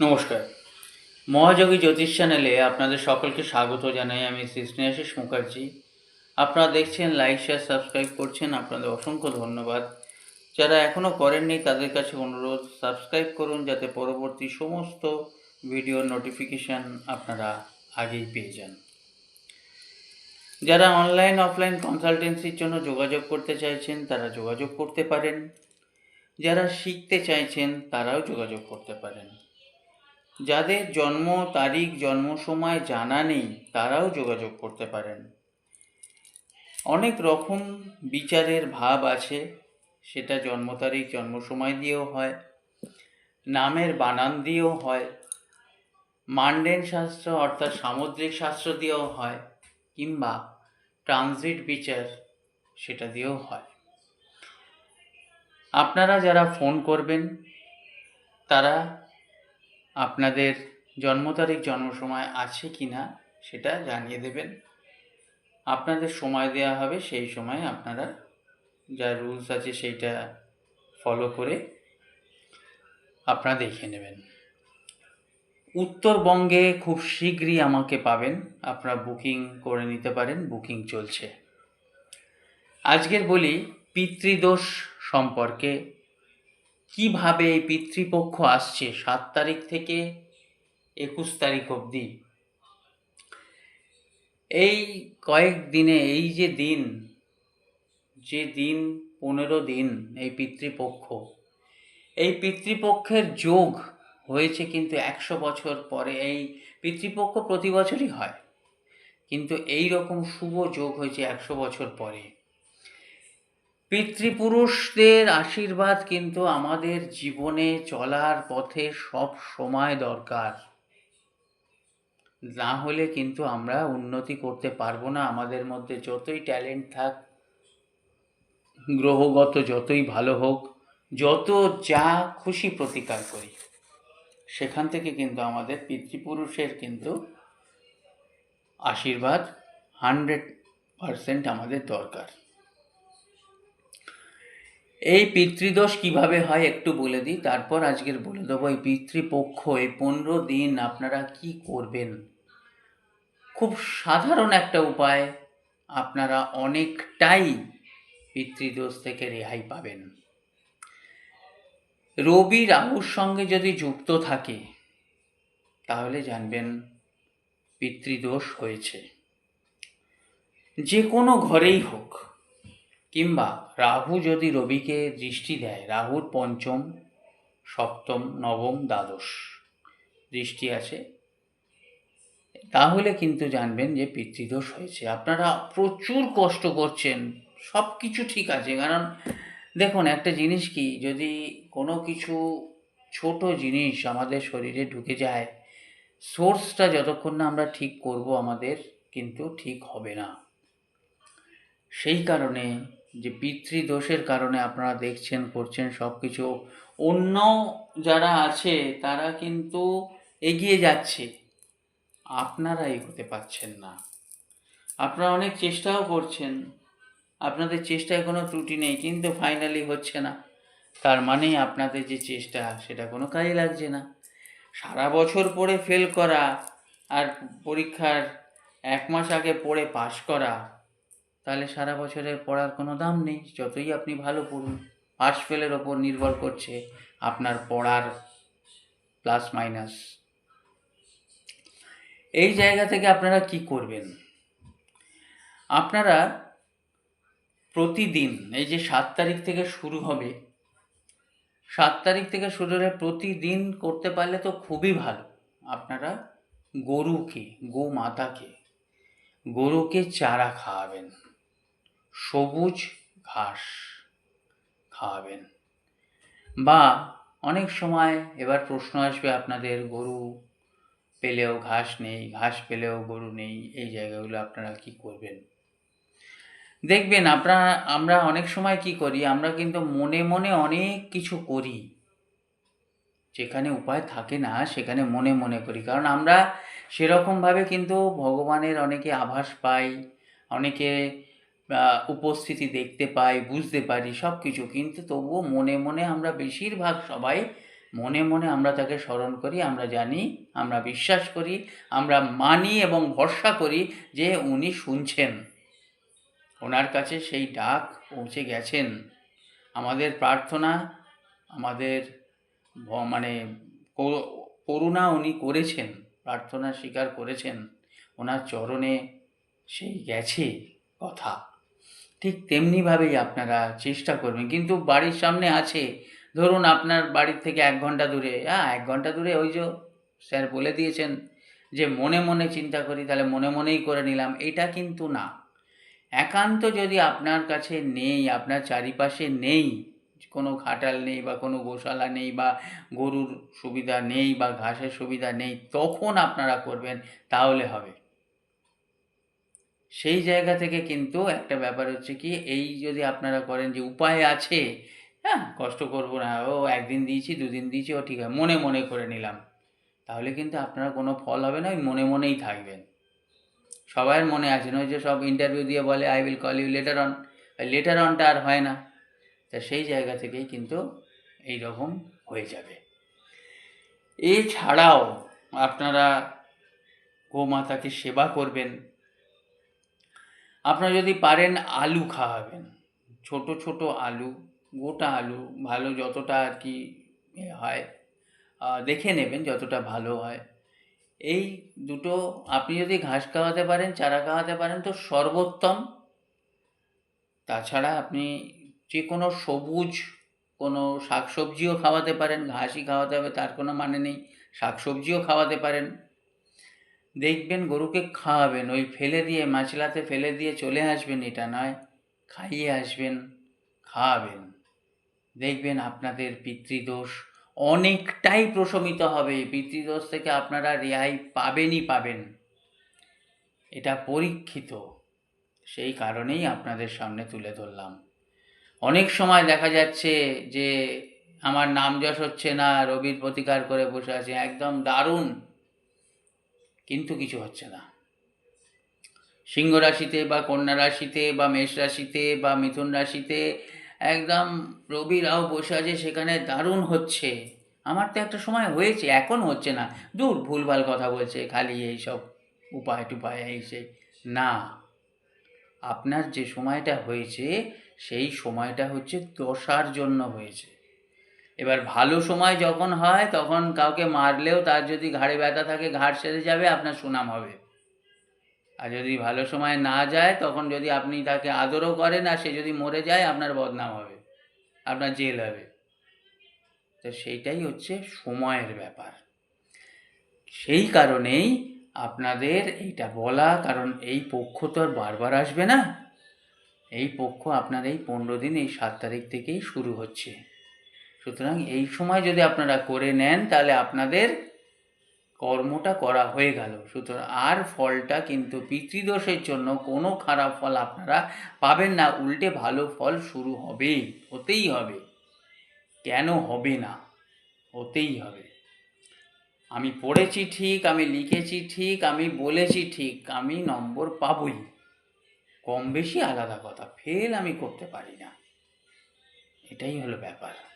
নমস্কার। মহাযোগী জ্যোতিষ চ্যানেলে আপনাদের সকলকে স্বাগত জানাই আমি শ্রী স্নেহাশিস মুখার্জি। আপনারা দেখছেন লাইক, শেয়ার, সাবস্ক্রাইব করছেন, আপনাদের অসংখ্য ধন্যবাদ। যারা এখনও করেননি, তাদের কাছে অনুরোধ, সাবস্ক্রাইব করুন যাতে পরবর্তী সমস্ত ভিডিও নোটিফিকেশান আপনারা আগেই পেয়ে যান। যারা অনলাইন, অফলাইন কনসালটেন্সির জন্য যোগাযোগ করতে চাইছেন, তারা যোগাযোগ করতে পারেন। যারা শিখতে চাইছেন, তারাও যোগাযোগ করতে পারেন। যাদের জন্ম, তারিখ, জন্ম সময় জানা নেই, তারাও যোগাযোগ করতে পারেন। অনেক রকম বিচারের ভাব আছে, সেটা জন্ম তারিখ, জন্ম সময় দিয়েও হয়, নামের বানান দিয়েও হয়, মান্ডেন শাস্ত্র অর্থাৎ সামুদ্রিক শাস্ত্র দিয়েও হয়, কিংবা ট্রানজিট বিচার সেটা দিয়েও হয়। আপনারা যারা ফোন করবেন, তারা আপনাদের জন্ম তারিখ জন্ম সময় আছে কি না সেটা জানিয়ে দেবেন। আপনাদের সময় দেওয়া হবে সেই সময় আপনারা যা রুলস আছে সেইটা ফলো করে আপনারা দেখে নেবেন। উত্তরবঙ্গে খুব শীঘ্রই আমাকে পাবেন। আপনারা বুকিং করে নিতে পারেন বুকিং চলছে। আজকের বলি পিতৃদোষ সম্পর্কে কীভাবে এই পিতৃপক্ষ আসছে? সাত তারিখ থেকে একুশ তারিখ অবধি। এই কয়েক দিনে, এই যে দিন যে দিন, পনেরো দিন এই পিতৃপক্ষ। এই পিতৃপক্ষের যোগ হয়েছে কিন্তু একশো বছর পরে। এই পিতৃপক্ষ প্রতি বছরই হয়। কিন্তু এই রকম শুভ যোগ হয়েছে একশো বছর পরে। পিতৃপুরুষদের আশীর্বাদ কিন্তু আমাদের জীবনে চলার পথে সব সময় দরকার। না হলে কিন্তু আমরা উন্নতি করতে পারব না। আমাদের মধ্যে যতই ট্যালেন্ট থাক, গ্রহগত যতই ভালো হোক, যত যা খুশি প্রতিকার করি, সেখান থেকে কিন্তু আমাদের পিতৃপুরুষের কিন্তু আশীর্বাদ হান্ড্রেড পারসেন্ট আমাদের দরকার। এই পিতৃদোষ কীভাবে হয় একটু বলে দিই? তারপর আজকের বলে দেবো এই পিতৃপক্ষ, এই পনেরো দিন আপনারা কি করবেন? খুব সাধারণ একটা উপায়, আপনারা অনেকটাই পিতৃদোষ থেকে রেহাই পাবেন। রবি রাহুর সঙ্গে যদি যুক্ত থাকে, তাহলে জানবেন পিতৃদোষ হয়েছে। যে কোনো ঘরেই হোক কিংবা রাহু যদি রবিকে দৃষ্টি দেয়, রাহুর পঞ্চম, সপ্তম, নবম, দ্বাদশ দৃষ্টি আছে তাহলে কিন্তু জানবেন যে পিতৃদোষ হয়েছে। আপনারা প্রচুর কষ্ট করছেন সব কিছু ঠিক আছে, কারণ দেখুন, একটা জিনিস কি, যদি কোনো কিছু ছোট জিনিস আমাদের শরীরে ঢুকে যায়, সোর্সটা যতক্ষণ না আমরা ঠিক করব আমাদের কিন্তু ঠিক হবে না। সেই কারণে যে পিতৃদোষের কারণে আপনারা দেখছেন, করছেন সব কিছু অন্য যারা আছে, তারা কিন্তু এগিয়ে যাচ্ছে। আপনারা এগোতে পারছেন না। আপনারা অনেক চেষ্টাও করছেন। আপনাদের চেষ্টায় কোনো ত্রুটি নেই, কিন্তু ফাইনালি হচ্ছে না। তার মানে আপনাদের যে চেষ্টা, সেটা কোনো কাজে লাগছে না। সারা বছর পড়ে ফেল করা আর পরীক্ষার এক মাস আগে পড়ে পাশ করা তাহলে সারা বছরের পড়ার কোনো দাম নেই। যতই আপনি ভালো পড়ুন পাস ফেলের ওপর নির্ভর করছে আপনার পড়ার প্লাস মাইনাস এই জায়গা থেকে আপনারা কি করবেন? আপনারা প্রতিদিন, এই যে সাত তারিখ থেকে শুরু হবে, সাত তারিখ থেকে শুরু হলে প্রতিদিন করতে পারলে তো খুবই ভালো। আপনারা গরুকে গো মাতাকে গরুকে চারা খাওয়াবেন। সবুজ ঘাস খাওয়াবেন। বা অনেক সময় এবার প্রশ্ন আসবে আপনাদের, গরু পেলেও ঘাস নেই, ঘাস পেলেও গরু নেই, এই জায়গাগুলো আপনারা কি করবেন? দেখবেন আপনারা, আমরা অনেক সময় কি করি, আমরা কিন্তু মনে মনে অনেক কিছু করি, যেখানে উপায় থাকে না, সেখানে মনে মনে করি। কারণ আমরা সেরকমভাবে কিন্তু ভগবানের অনেকে আভাস পাই, অনেকে উপস্থিতি দেখতে পাই, বুঝতে পারি সব কিছু কিন্তু তবুও মনে মনে আমরা বেশিরভাগ সবাই মনে মনে আমরা তাকে স্মরণ করি, আমরা জানি, আমরা বিশ্বাস করি, আমরা মানি এবং ভরসা করি যে উনি শুনছেন। ওনার কাছে সেই ডাক পৌঁছে গেছেন। আমাদের প্রার্থনা, আমাদের মানে করুণা উনি করেছেন, প্রার্থনা স্বীকার করেছেন। ওনার চরণে সেই গেছে কথা। ঠিক তেমনিভাবেই আপনারা চেষ্টা করবেন। কিন্তু বাড়ির সামনে আছে, ধরুন আপনার বাড়ির থেকে এক ঘণ্টা দূরে হ্যাঁ এক ঘণ্টা দূরে ওই যে স্যার বলে দিয়েছেন যে মনে মনে চিন্তা করি, তাহলে মনে মনেই করে নিলাম। এটা কিন্তু না। একান্ত যদি আপনার কাছে নেই, আপনার চারিপাশে নেই, কোনো খাটাল নেই বা কোনো গোশালা নেই বা গরুর সুবিধা নেই বা ঘাসের সুবিধা নেই, তখন আপনারা করবেন, তাহলে হবে। সেই জায়গা থেকে কিন্তু একটা ব্যাপার হচ্ছে কি, এই যদি আপনারা করেন যে উপায় আছে হ্যাঁ কষ্ট করব না, ও একদিন দিয়েছি, দুদিন দিয়েছি, ও ঠিক আছে, মনে মনে করে নিলাম। তাহলে কিন্তু আপনারা কোনো ফল হবে না, ওই মনে মনেই থাকবেন। সবার মনে আছে, নয় যে সব ইন্টারভিউ দিয়ে বলে I will call you later on later অনটা আর হয় না। তা সেই জায়গা থেকেই কিন্তু এই রকম হয়ে যাবে। এছাড়াও আপনারা গোমাতাকে সেবা করবেন। আপনারা যদি পারেন আলু খাওয়াবেন। ছোট ছোট আলু, গোটা আলু, ভালো যতটা আর কি হয় দেখে নেবেন যতটা ভালো হয়। এই দুটো আপনি যদি ঘাস খাওয়াতে পারেন, চারা খাওয়াতে পারেন, তো সর্বোত্তম। তাছাড়া আপনি যে কোনো সবুজ, কোনো শাকসবজিও খাওয়াতে পারেন, ঘাসই খাওয়াতে হবে, তার কোনো মানে নেই। শাকসবজিও খাওয়াতে পারেন। দেখবেন গরুকে খাওয়াবেন, ওই ফেলে দিয়ে মাছলাতে ফেলে দিয়ে চলে আসবেন, এটা নয়, খাইয়ে আসবেন, খাওয়াবেন। দেখবেন আপনাদের পিতৃদোষ অনেকটাই প্রশমিত হবে পিতৃদোষ থেকে আপনারা রেহাই পাবেনই পাবেন। এটা পরীক্ষিত, সেই কারণেই আপনাদের সামনে তুলে ধরলাম। অনেক সময় দেখা যাচ্ছে যে, আমার নাম যশ হচ্ছে না, রবির প্রতিকার করে বসে আছে, একদম দারুণ। কিন্তু কিছু হচ্ছে না। সিংহ রাশিতে বা কন্যা রাশিতে বা মেষ রাশিতে বা মিথুন রাশিতে একদম রবি রাও বসে আছে, সেখানে দারুণ হচ্ছে। আমার তো একটা সময় হয়েছে, এখন হচ্ছে না। দূর, ভুলভাল কথা বলছে, খালি এই সব উপায় টুপায় এই সেই। না, আপনার যে সময়টা হয়েছে, সেই সময়টা হচ্ছে দশার জন্য হয়েছে। এবার ভালো সময় যখন হয়, তখন কাউকে মারলেও তার যদি ঘাড়ে ব্যথা থাকে, ঘাড় সেরে যাবে, আপনার সুনাম হবে। আর যদি ভালো সময় না যায়, তখন যদি আপনি তাকে আদরও করেন আর সে যদি মরে যায়, আপনার বদনাম হবে, আপনার জেল হবে। তো সেইটাই হচ্ছে সময়ের ব্যাপার। সেই কারণেই আপনাদের এইটা বলা, কারণ এই পক্ষ তো আর বারবার আসবে না। এই পক্ষ আপনার এই পনেরো দিন, এই সাত তারিখ থেকেই শুরু হচ্ছে। সুতরাং এই সময় যদি আপনারা করে নেন, তাহলে আপনাদের কর্মটা করা হয়ে গেল। সুতরাং আর ফলটা কিন্তু পিতৃদোষের জন্য কোনো খারাপ ফল আপনারা পাবেন না। উল্টে ভালো ফল শুরু হবেই হতেই হবে। কেন হবে না? হতেই হবে। আমি পড়েছি ঠিক, আমি লিখেছি ঠিক, আমি বলেছি ঠিক, আমি নম্বর পাবই। কম বেশি আলাদা কথা, ফেল আমি করতে পারি না। এটাই হলো ব্যাপার।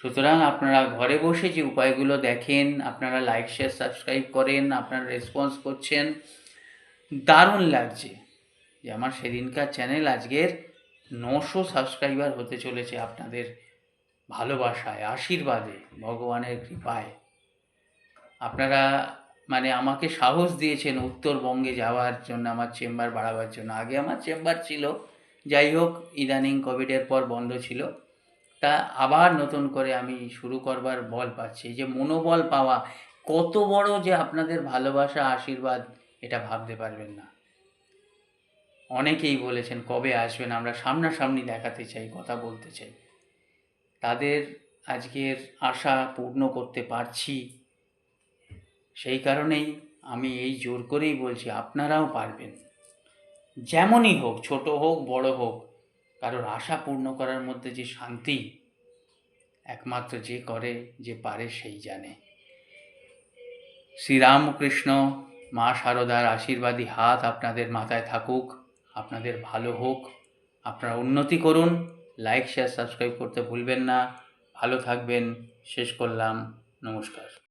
সুতরাং আপনারা ঘরে বসে যে উপায়গুলো দেখেন, আপনারা লাইক শেয়ার সাবস্ক্রাইব করেন, আপনারা রেসপন্স করছেন, দারুণ লাগছে যে আমার সেদিনকার চ্যানেল আজকের নশো সাবস্ক্রাইবার হতে চলেছে আপনাদের ভালোবাসায়, আশীর্বাদে, ভগবানের কৃপায়। আপনারা মানে আমাকে সাহস দিয়েছেন উত্তরবঙ্গে যাওয়ার জন্য, আমার চেম্বার বাড়াবার জন্য। আগে আমার চেম্বার ছিল, যাই হোক, ইদানিং কোভিডের পর বন্ধ ছিল। তা আবার নতুন করে আমি শুরু করবার বল পাচ্ছি। যে মনোবল পাওয়া, কত বড় যে আপনাদের ভালোবাসা, আশীর্বাদ, এটা ভাবতে পারবেন না। অনেকেই বলেছেন, কবে আসবেন? আমরা সামনাসামনি দেখাতে চাই, কথা বলতে চাই। তাদের আজকের আশা পূর্ণ করতে পারছি। সেই কারণেই আমি এই জোর করেই বলছি, আপনারাও পারবেন। যেমনই হোক, ছোট হোক, বড় হোক কারোর আশা পূর্ণ করার মধ্যে যে শান্তি একমাত্র যে করে, যে পারে সেই জানে। শ্রীরামকৃষ্ণ মা শারদার আশীর্বাদী হাত আপনাদের মাথায় থাকুক, আপনাদের ভালো হোক। আপনারা উন্নতি করুন লাইক শেয়ার সাবস্ক্রাইব করতে ভুলবেন না। ভালো থাকবেন। শেষ করলাম। নমস্কার।